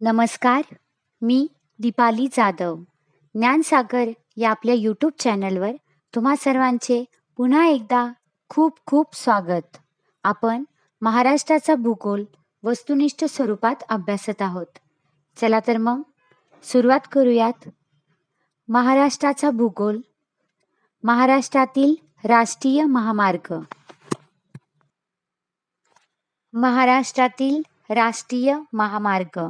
नमस्कार मी दीपाली जाधव. ज्ञानसागर या आपल्या यूट्यूब चॅनलवर तुम्हा सर्वांचे पुन्हा एकदा खूप खूप स्वागत. आपण महाराष्ट्राचा भूगोल वस्तुनिष्ठ स्वरूपात अभ्यासत आहोत. चला तर मग सुरुवात करूयात. महाराष्ट्राचा भूगोल महाराष्ट्रातील राष्ट्रीय महामार्ग. महाराष्ट्रातील राष्ट्रीय महामार्ग.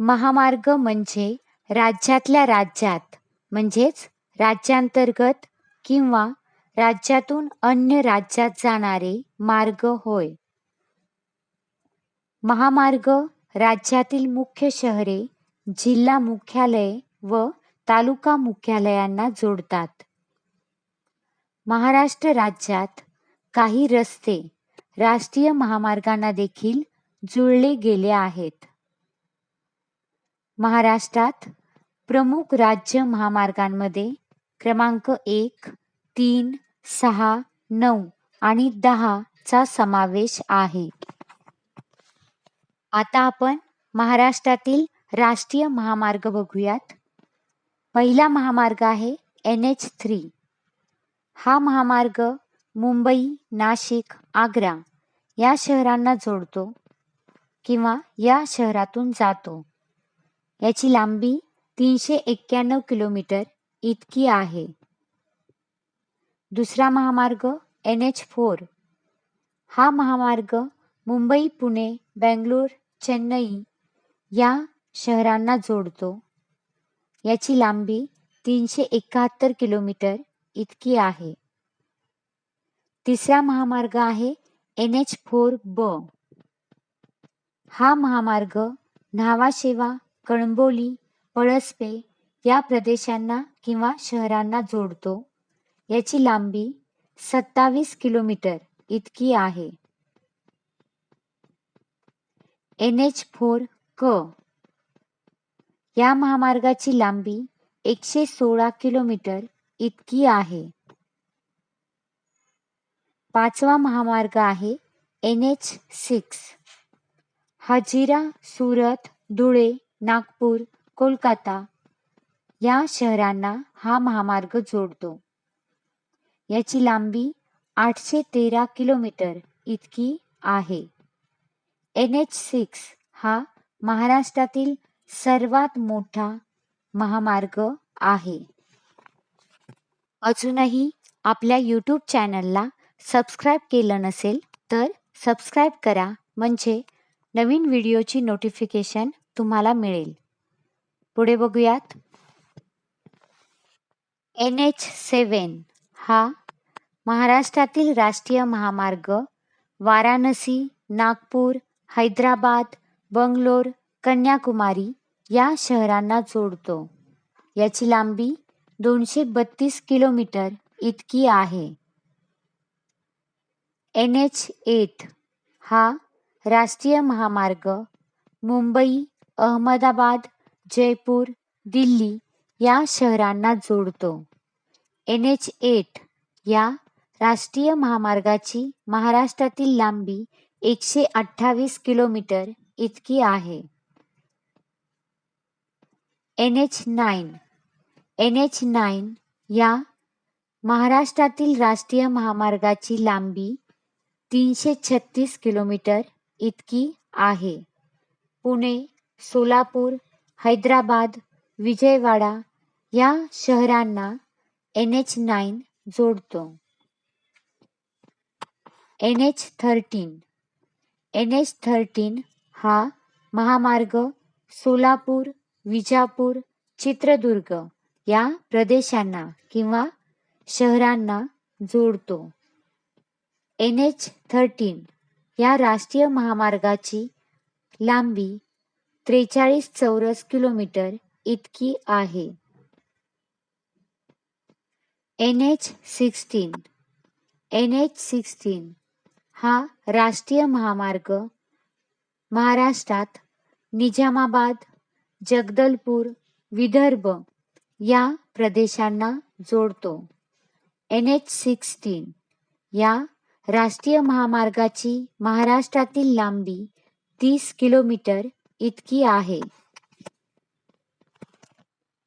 महामार्ग म्हणजे राज्यातल्या राज्यात म्हणजेच राज्यांतर्गत किंवा राज्यातून अन्य राज्यात जाणारे मार्ग होय. महामार्ग राज्यातील मुख्य शहरे जिल्हा मुख्यालये व तालुका मुख्यालयांना जोडतात. महाराष्ट्र राज्यात काही रस्ते राष्ट्रीय महामार्गांना देखील जुळले गेले आहेत. महाराष्ट्रात प्रमुख राज्य महामार्गांमध्ये क्रमांक एक तीन सहा नऊ आणि दहा चा समावेश आहे. आता आपण महाराष्ट्रातील राष्ट्रीय महामार्ग बघूयात. पहिला महामार्ग आहे एन एच थ्री. हा महामार्ग मुंबई नाशिक आग्रा या शहरांना जोडतो किंवा या शहरातून जातो. याची लांबी तीनशे एक्क्याण्णव किलोमीटर इतकी आहे. दुसरा महामार्ग एन एच फोर. हा महामार्ग मुंबई पुणे बेंगलोर चेन्नई या शहरांना जोडतो. याची लांबी तीनशे एकाहत्तर किलोमीटर इतकी आहे. तिसरा महामार्ग आहे एन एच फोर ब. हा महामार्ग न्हावाशेवा कळंबोली पळसपे या प्रदेशांना किंवा शहरांना जोडतो. याची लांबी सत्तावीस किलोमीटर इतकी आहे. एन एच फोर क. या महामार्गाची लांबी एकशे सोळा किलोमीटर इतकी आहे. पाचवा महामार्ग आहे N H six. Hajira Surat Dhule Nagpur Kolkata या शहरांना हा महामार्ग जोडतो. याची लांबी आठशे तेरा किलोमीटर इतकी आहे. एन एच सिक्स हा महाराष्ट्रातील सर्वात मोठा महामार्ग आहे. अजूनही आपल्या यूट्यूब चॅनलला सबस्क्राईब केलं नसेल तर सबस्क्राईब करा. म्हणजे नवीन व्हिडिओची नोटिफिकेशन तुम्हाला मिळेल. पुढे बघूयात. एन एच सेवन हा महाराष्ट्रातील राष्ट्रीय महामार्ग वाराणसी नागपूर हैदराबाद बंगलोर कन्याकुमारी या शहरांना जोडतो. याची लांबी दोनशे बत्तीस किलोमीटर इतकी आहे. एन एच एट हा राष्ट्रीय महामार्ग मुंबई अहमदाबाद जयपूर दिल्ली या शहरांना जोडतो. एन एच एट या राष्ट्रीय महामार्गाची महाराष्ट्रातील लांबी एकशे अठ्ठावीस किलोमीटर इतकी आहे. N H nine N H nine या महाराष्ट्रातील राष्ट्रीय महामार्गाची लांबी तीनशे छत्तीस किलोमीटर इतकी आहे. पुणे सोलापूर हैदराबाद विजयवाडा या शहरांना एन एच नाईन जोडतो. N H thirteen. N H thirteen हा महामार्ग सोलापूर विजापूर चित्रदुर्ग या प्रदेशांना किंवा शहरांना जोडतो. एन एच थर्टीन या राष्ट्रीय महामार्गाची लांबी त्रेचाळीस चौरस किलोमीटर इतकी आहे. N H sixteen. N H sixteen हा राष्ट्रीय महामार्ग महाराष्ट्रात निजामाबाद जगदलपूर विदर्भ या प्रदेशांना जोडतो. एन एच सिक्स्टीन या राष्ट्रीय महामार्गाची महाराष्ट्रातील लांबी तीस किलोमीटर इतकी आहे.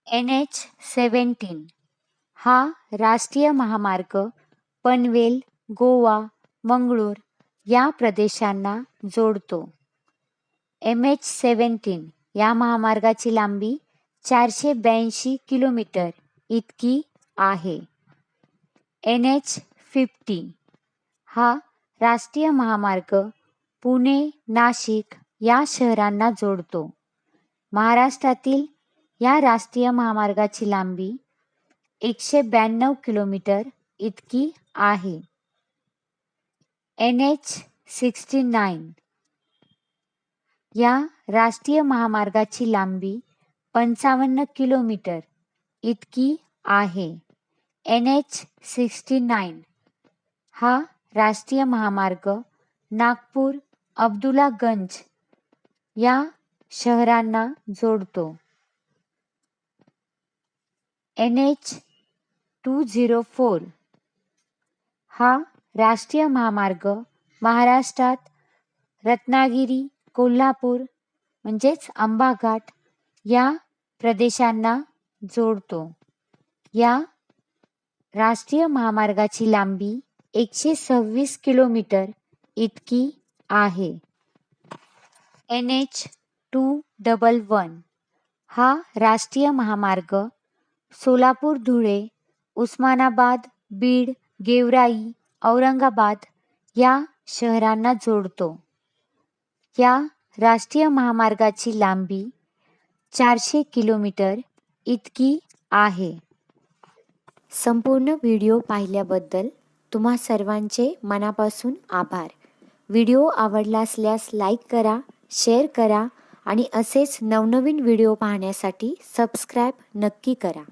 एन एच सेवन्टीन हा राष्ट्रीय महामार्ग पनवेल गोवा मंगळूर या प्रदेशांना जोडतो. एम एच सेवन्टीन या महामार्गाची लांबी चारशे ब्याऐंशी किलोमीटर इतकी आहे. N H fifty. हा राष्ट्रीय महामार्ग पुणे नाशिक या शहरांना जोडतो. महाराष्ट्रातील या राष्ट्रीय महामार्गाची लांबी एकशे ब्याण्णव किलोमीटर इतकी आहे. N H sixty nine. या राष्ट्रीय महामार्गाची लांबी पंचावन्न किलोमीटर इतकी आहे. N H sixty nine. हा राष्ट्रीय महामार्ग नागपूर अब्दुलागंज या शहरांना जोडतो. N H two zero four हा राष्ट्रीय महामार्ग महाराष्ट्रात रत्नागिरी कोल्हापूर म्हणजेच आंबाघाट या प्रदेशांना जोडतो. या राष्ट्रीय महामार्गाची लांबी एकशे सव्वीस किलोमीटर इतकी आहे. N H two double one हा राष्ट्रीय महामार्ग सोलापूर धुळे उस्मानाबाद बीड गेवराई औरंगाबाद या शहरांना जोडतो. या राष्ट्रीय महामार्गाची लांबी चारशे किलोमीटर इतकी आहे. संपूर्ण व्हिडिओ पाहिल्याबद्दल तुम्हा सर्वांचे मनापासून आभार. व्हिडिओ आवडला असल्यास लाईक करा शेअर करा आणि असेच नवनवीन व्हिडिओ पाहण्यासाठी सबस्क्राईब नक्की करा.